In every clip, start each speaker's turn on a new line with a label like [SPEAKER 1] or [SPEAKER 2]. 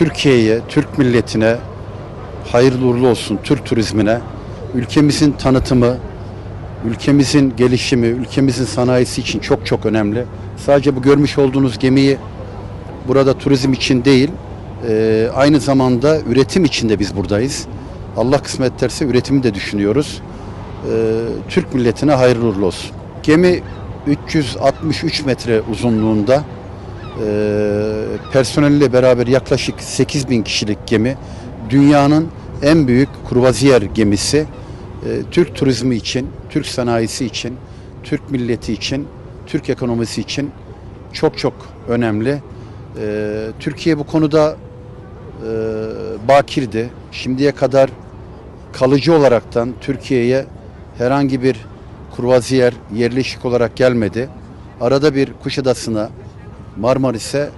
[SPEAKER 1] Türkiye'ye, Türk milletine hayırlı uğurlu olsun, Türk turizmine, ülkemizin tanıtımı, ülkemizin gelişimi, ülkemizin sanayisi için çok çok önemli. Sadece bu görmüş olduğunuz gemiyi burada turizm için değil, e, aynı zamanda üretim için de biz buradayız. Allah kısmet ederse üretimi de düşünüyoruz. E, Türk milletine hayırlı uğurlu olsun. Gemi 363 metre uzunluğunda, e, personeliyle beraber yaklaşık 8 bin kişilik gemi, dünyanın en büyük kruvaziyer gemisi. E, Türk turizmi için, Türk sanayisi için, Türk milleti için, Türk ekonomisi için çok çok önemli. E, Türkiye bu konuda e, bakirdi. Şimdiye kadar kalıcı olaraktan Türkiye'ye herhangi bir kruvaziyer yerleşik olarak gelmedi. Arada bir Kuşadası'na, Marmaris'e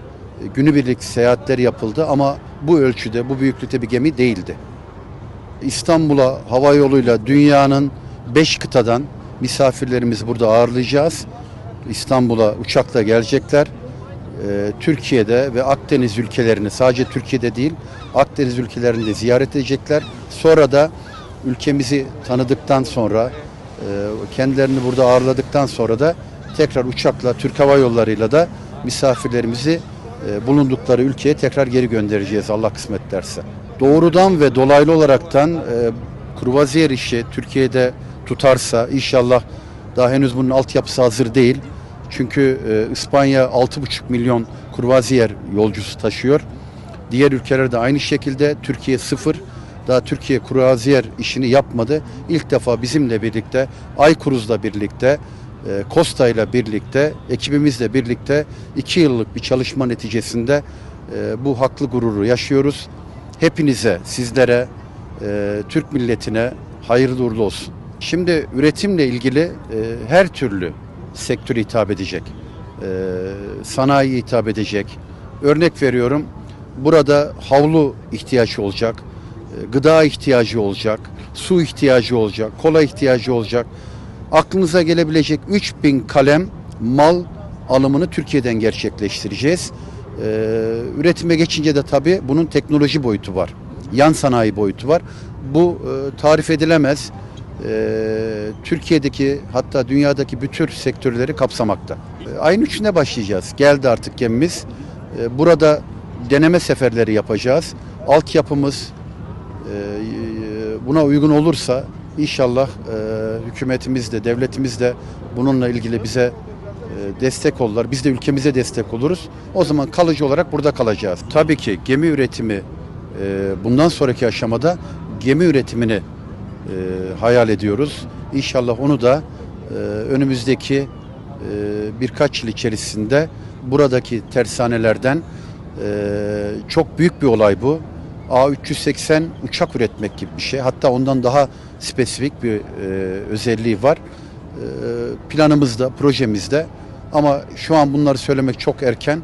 [SPEAKER 1] e, günübirlik seyahatler yapıldı ama bu ölçüde, bu büyüklükte bir gemi değildi. İstanbul'a hava yoluyla dünyanın 5 kıtadan misafirlerimizi burada ağırlayacağız. İstanbul'a uçakla gelecekler. Ee, Türkiye'de ve Akdeniz ülkelerini sadece Türkiye'de değil Akdeniz ülkelerini de ziyaret edecekler. Sonra da ülkemizi tanıdıktan sonra e, kendilerini burada ağırladıktan sonra da tekrar uçakla Türk Hava Yolları'yla da misafirlerimizi e, bulundukları ülkeye tekrar geri göndereceğiz Allah kısmet derse. Doğrudan ve dolaylı olaraktan e, kruvaziyer işi Türkiye'de tutarsa inşallah daha henüz bunun altyapısı hazır değil. Çünkü e, İspanya 6,5 milyon kruvaziyer yolcusu taşıyor. Diğer ülkeler de aynı şekilde Türkiye sıfır. Daha Türkiye kruvaziyer işini yapmadı. İlk defa bizimle birlikte, Aykuruz'la birlikte, e, Costa ile birlikte, ekibimizle birlikte iki yıllık bir çalışma neticesinde e, bu haklı gururu yaşıyoruz. Hepinize, sizlere, e, Türk milletine hayırlı uğurlu olsun. Şimdi üretimle ilgili e, her türlü sektörü hitap edecek. Sanayi hitap edecek. Örnek veriyorum, burada havlu ihtiyacı olacak, gıda ihtiyacı olacak, su ihtiyacı olacak, kola ihtiyacı olacak. Aklınıza gelebilecek 3000 kalem mal alımını Türkiye'den gerçekleştireceğiz. Ee, üretime geçince de tabii bunun teknoloji boyutu var. Yan sanayi boyutu var. Bu e, tarif edilemez. Ee, Türkiye'deki hatta dünyadaki bütün sektörleri kapsamakta. Ee, ayın 3'üne başlayacağız. Geldi artık gemimiz. Ee, burada deneme seferleri yapacağız. Altyapımız e, buna uygun olursa inşallah e, hükümetimiz de devletimiz de bununla ilgili bize e, destek olurlar. Biz de ülkemize destek oluruz. O zaman kalıcı olarak burada kalacağız. Tabii ki gemi üretimi e, bundan sonraki aşamada gemi üretimini e, hayal ediyoruz. İnşallah onu da e, önümüzdeki e, birkaç yıl içerisinde buradaki tersanelerden e, çok büyük bir olay bu. A380 uçak üretmek gibi bir şey. Hatta ondan daha spesifik bir e, özelliği var. E, planımızda, projemizde. Ama şu an bunları söylemek çok erken.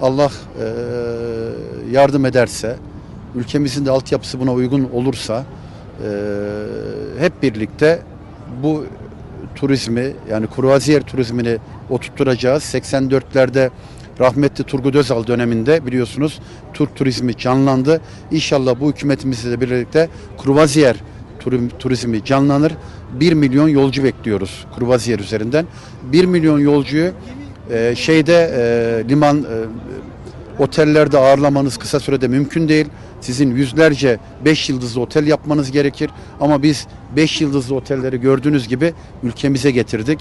[SPEAKER 1] Allah e, yardım ederse, ülkemizin de altyapısı buna uygun olursa e, hep birlikte bu turizmi yani kruvaziyer turizmini oturtturacağız. 84'lerde rahmetli Turgut Özal döneminde biliyorsunuz Türk turizmi canlandı. İnşallah bu hükümetimizle birlikte kruvaziyer turizmi canlanır. 1 milyon yolcu bekliyoruz kruvaziyer üzerinden. 1 milyon yolcuyu e, şeyde e, liman e, otellerde ağırlamanız kısa sürede mümkün değil. Sizin yüzlerce 5 yıldızlı otel yapmanız gerekir. Ama biz 5 yıldızlı otelleri gördüğünüz gibi ülkemize getirdik.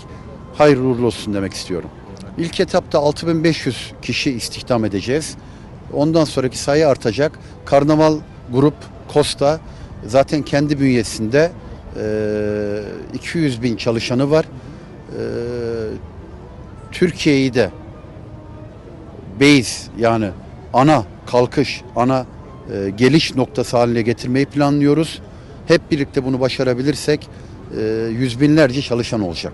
[SPEAKER 1] Hayırlı uğurlu olsun demek istiyorum. İlk etapta 6500 kişi istihdam edeceğiz. Ondan sonraki sayı artacak. Karnaval Grup Costa zaten kendi bünyesinde e, 200 bin çalışanı var. E, Türkiye'yi de base yani ana kalkış, ana e, geliş noktası haline getirmeyi planlıyoruz. Hep birlikte bunu başarabilirsek e, yüz binlerce çalışan olacak.